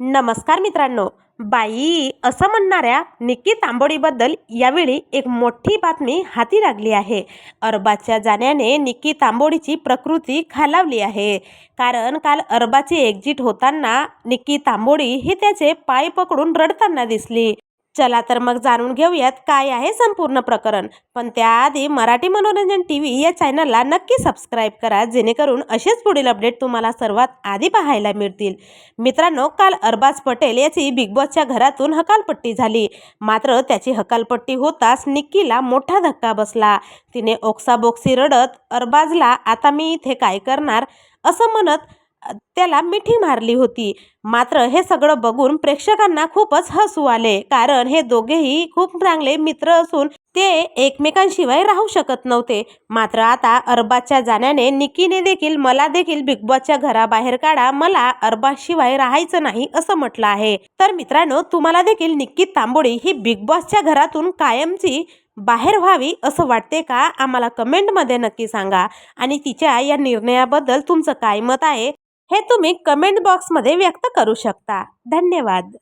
नमस्कार मित्रांनो. बाई असं म्हणणाऱ्या निक्की तांबोडीबद्दल यावेळी एक मोठी बातमी हाती लागली आहे. अरबाच्या जाण्याने निक्की तांबोडीची प्रकृती खालावली आहे. कारण काल अरबाची एक्झिट होताना निक्की तांबोडी ही त्याचे पाय पकडून रडताना दिसली. चला तर मग जाणून घेऊयात काय आहे संपूर्ण प्रकरण. पण त्याआधी मराठी मनोरंजन टी व्ही या चॅनलला नक्की सबस्क्राईब करा जेणेकरून असेच पुढील अपडेट तुम्हाला सर्वात आधी पाहायला मिळतील. मित्रांनो काल अरबाज पटेल याची बिग बॉसच्या घरातून हकालपट्टी झाली. मात्र त्याची हकालपट्टी होताच निक्कीला मोठा धक्का बसला. तिने ओक्साबोक्सी रडत अरबाजला आता मी इथे काय करणार? असं म्हणत त्याला मिठी मारली होती. मात्र हे सगळं बघून प्रेक्षकांना खूपच हसू आले. कारण हे दोघेही खूप चांगले मित्र असून ते एकमेकांशिवाय राहू शकत नव्हते. मात्र आता अरबाजच्या जाण्याने निकीने देखील मला देखील बिग बॉसच्या घराबाहेर काढा. मला अरबाजशिवाय राहायचं नाही असं म्हटलं आहे. तर मित्रांनो तुम्हाला देखील निक्की तांबोळी ही बिग बॉसच्या घरातून कायमची बाहेर व्हावी असं वाटते का? आम्हाला कमेंटमध्ये नक्की सांगा. आणि तिच्या या निर्णयाबद्दल तुमचं काय मत आहे? हे तुम्ही कमेंट बॉक्समध्ये व्यक्त करू शकता. धन्यवाद.